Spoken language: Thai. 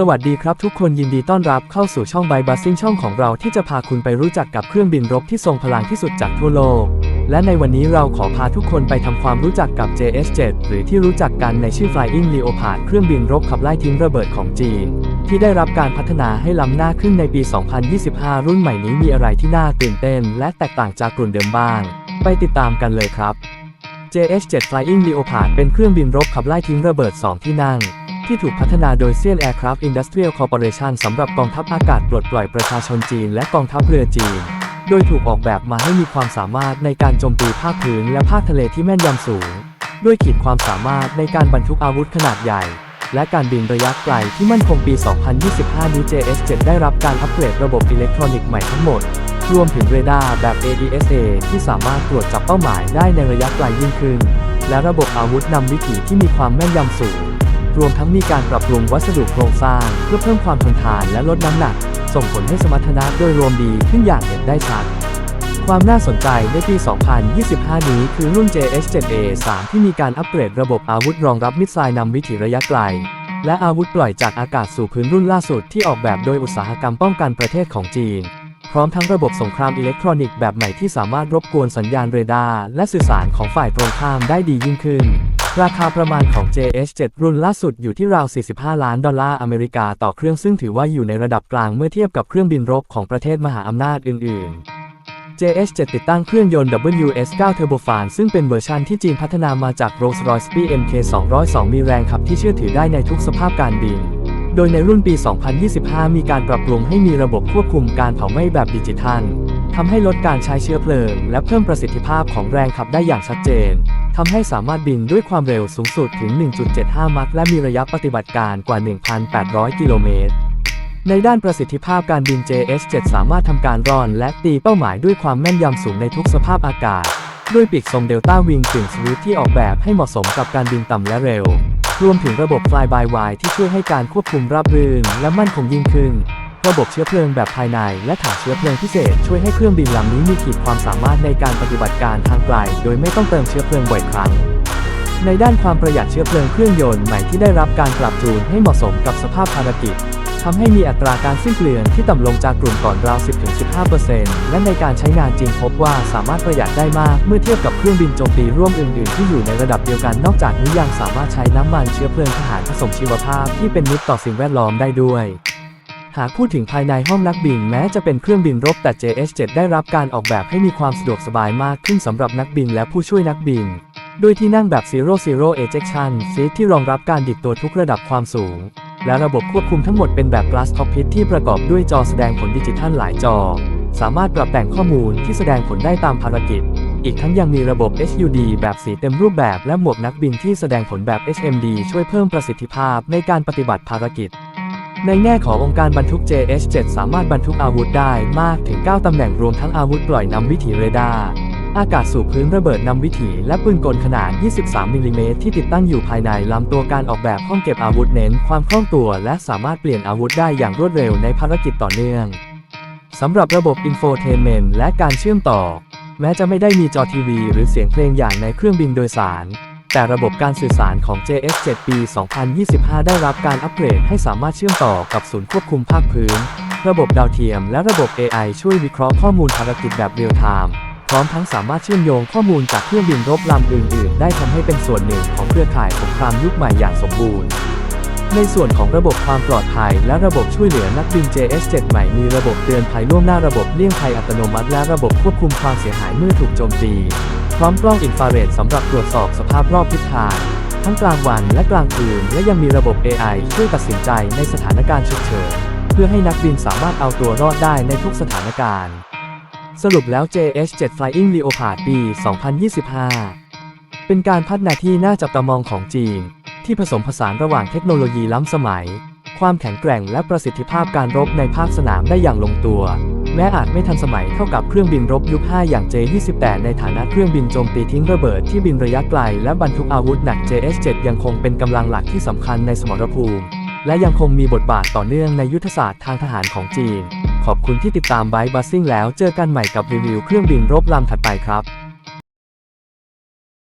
สวัสดีครับทุกคนยินดีต้อนรับเข้าสู่ช่องไบบัสซิ่งช่องของเราที่จะพาคุณไปรู้จักกับเครื่องบินรบที่ทรงพลังที่สุดจากทั่วโลก และในวันนี้เราขอพาทุกคนไปทำความรู้จักกับ JS7 หรือที่รู้จักกันในชื่อ Flying Leopard เครื่องบินรบขับไล่ทิ้งระเบิดของจีน ที่ได้รับการพัฒนาให้ล้ำหน้าขึ้นในปี 2025 รุ่นใหม่นี้มีอะไรที่น่าตื่นเต้น และแตกต่างจากกลุ่นเดิมบ้าง ไปติดตามกันเลยครับ JH7 Flying Leopard เป็นเครื่องบินรบขับไล่ทิ้งระเบิด 2 ที่นั่ง ที่ถูกพัฒนาโดยเซียน Aircraft Industrial Corporation สำหรับกองทัพอากาศปลดปล่อยประชาชนจีนและกองทัพเรือจีน โดยถูกออกแบบมาให้มีความสามารถในการโจมตีภาคพื้นและภาคทะเลที่แม่นยำสูง ด้วยขีดความสามารถในการบรรทุกอาวุธขนาดใหญ่ และการบินระยะไกลที่มั่นคงปี 2025 นี้ JS7 ได้รับการอัปเกรดระบบอิเล็กทรอนิกส์ใหม่ทั้งหมด รวมถึงเรดาร์แบบ AESA ที่สามารถตรวจจับเป้าหมายได้ในระยะไกลยิ่งขึ้น และระบบอาวุธนำวิถีที่มีความแม่นยำสูง รวมทั้งมีการปรับปรุงวัสดุโครงสร้าง เพื่อเพิ่มความทนทานและลดน้ำหนัก ส่งผลให้สมรรถนะโดยรวมดีขึ้นอย่างเห็นได้ชัด ความน่าสนใจในปี 2025 นี้คือรุ่น JH7A3 ที่มีการอัปเกรดระบบอาวุธรองรับมิสไซล์นำวิถีระยะไกล และอาวุธปล่อยจากอากาศสู่พื้นรุ่นล่าสุดที่ออกแบบโดยอุตสาหกรรมป้องกันประเทศของจีนพร้อมทั้งระบบสงครามอิเล็กทรอนิกส์แบบใหม่ที่สามารถรบกวนสัญญาณเรดาร์และสื่อสารของฝ่ายตรงข้ามได้ดียิ่งขึ้น ราคาประมาณของ JH7 รุ่นล่าสุดอยู่ที่ราว 45 ล้านดอลลาร์อเมริกาต่อเครื่องซึ่งถือว่าอยู่ในระดับกลางเมื่อเทียบกับเครื่องบินรบของประเทศมหาอำนาจอื่น ๆ JH7 ติดตั้งเครื่องยนต์ WS9 Turbofan ซึ่งเป็นเวอร์ชันที่จีนพัฒนามาจาก Rolls-Royce BMK 202 มีแรงขับที่เชื่อถือได้ในทุกสภาพการบิน โดยในรุ่นปี 2025 มีการปรับปรุงให้มีระบบควบคุมการเผาไหม้แบบดิจิทัล ทำให้ลดการใช้เชื้อเพลิง และเพิ่มประสิทธิภาพของแรงขับได้อย่างชัดเจน ทำให้สามารถบินด้วยความเร็วสูงสุดถึง 1.75 มัคและมีระยะปฏิบัติการกว่า 1,800 กิโลเมตร ในด้านประสิทธิภาพการบิน JH7 สามารถทำการร่อนและตีเป้าหมายด้วยความแม่นยำสูงในทุกสภาพอากาศ ด้วยปีกทรงเดลต้าวิงกึ่งสวิฟที่ออกแบบให้เหมาะสมกับการบินต่ำและเร็ว รวมถึงระบบ Fly by Wire ที่ช่วยให้การควบคุมราบรื่นและมั่นคงยิ่งขึ้น ระบบเชื้อเพลิงแบบภายใน และถังเชื้อเพลิงพิเศษช่วยให้เครื่องบินลำนี้มีขีดความสามารถในการปฏิบัติการทางไกล โดยไม่ต้องเติมเชื้อเพลิงบ่อยครั้ง ในด้านความประหยัดเชื้อเพลิงเครื่องยนต์ใหม่ที่ได้รับการปรับจูนให้เหมาะสมกับสภาพภารกิจทำให้มีอัตราการสิ้นเปลืองที่ต่ำลงจากกลุ่มก่อนราว 10-15%และในการใช้งานจริงพบว่าสามารถประหยัดได้มากเมื่อเทียบกับเครื่องบินโจมตีร่วมอื่น ๆ ที่อยู่ในระดับเดียวกันนอกจากนี้ยังสามารถใช้น้ำมันเชื้อเพลิงทหารผสมชีวภาพที่เป็นมิตรต่อสิ่งแวดล้อมได้ด้วย หากพูดถึงภายในห้องนักบินแม้จะเป็นเครื่องบินรบแต่ JH7 ได้รับการออกแบบให้มีความสะดวกสบายมากขึ้นสำหรับนักบินและผู้ช่วยนักบิน ด้วยที่นั่งแบบ Zero Zero Ejection Seat ที่รองรับการดิดตัวทุกระดับความสูง และระบบควบคุมทั้งหมดเป็นแบบ Glass Cockpit ที่ประกอบด้วยจอแสดงผลดิจิทัลหลายจอ สามารถปรับแต่งข้อมูลที่แสดงผลได้ตามภารกิจ อีกทั้งยังมีระบบ HUD แบบสีเต็มรูปแบบ และหมวกนักบินที่แสดงผลแบบ HMD ช่วยเพิ่มประสิทธิภาพในการปฏิบัติภารกิจ ในแง่ขององค์การบรรทุก JH7 สามารถบรรทุกอาวุธได้มากถึง 9 ตำแหน่งรวมทั้งอาวุธปล่อยนำวิถีเรดาร์อากาศสู่พื้นระเบิดนำวิถีและปืนกลขนาด 23 มิลลิเมตรที่ติดตั้งอยู่ภายในลำตัวการออกแบบห้องเก็บอาวุธเน้นความคล่องตัวและสามารถเปลี่ยนอาวุธได้อย่างรวดเร็วในภารกิจต่อเนื่องสำหรับระบบอินโฟเทนเมนต์และการเชื่อมต่อ แม้จะไม่ได้มีจอทีวี หรือเสียงเพลงอย่างในเครื่องบินโดยสาร แต่ระบบการสื่อสารของ JS7 ปี 2025 ได้รับการอัปเกรดให้สามารถเชื่อมต่อกับศูนย์ควบคุมภาคพื้น ระบบดาวเทียมและระบบ AI ช่วยวิเคราะห์ข้อมูลภารกิจแบบเรียลไทม์พร้อมทั้งสามารถเชื่อมโยงข้อมูลจากเครื่องบินรบลำอื่นๆ ได้ทำให้เป็นส่วนหนึ่งของเครือข่ายสงครามยุคใหม่อย่างสมบูรณ์ในส่วนของระบบความปลอดภัย และระบบช่วยเหลือนักบิน JS7 ใหม่มีระบบเตือนภัยล่วงหน้าระบบเลี่ยงภัยอัตโนมัติ และระบบควบคุมความเสียหายเมื่อถูกโจมตี พร้อมกล้องอินฟราเรดสำหรับตรวจสอบสภาพรอบทิศทาง ทั้งกลางวันและกลางคืน และยังมีระบบ AI ช่วยตัดสินใจในสถานการณ์ฉุกเฉิน เพื่อให้นักบินสามารถเอาตัวรอดได้ในทุกสถานการณ์ สรุปแล้ว JH7 Flying Leopard ปี 2025 เป็นการพัฒนาที่น่าจับตามองของจีน ที่ผสมผสานระหว่างเทคโนโลยีล้ำสมัย ความแข็งแกร่งและประสิทธิภาพการรบในภาคสนามได้อย่างลงตัว แม้อาจไม่ทันสมัยเท่ากับเครื่องบินรบยุค 5 อย่าง J28 ในฐานะเครื่องบินโจมตีทิ้งระเบิดที่บินระยะไกล และบรรทุกอาวุธหนัก JH7 ยังคงเป็นกำลังหลักที่สำคัญในสมรภูมิ และยังคงมีบทบาทต่อเนื่องในยุทธศาสตร์ทางทหารของจีน ขอบคุณที่ติดตามไบบัสซิ่งแล้วเจอกันใหม่กับรีวิวเครื่องบินรบลำถัดไปครับ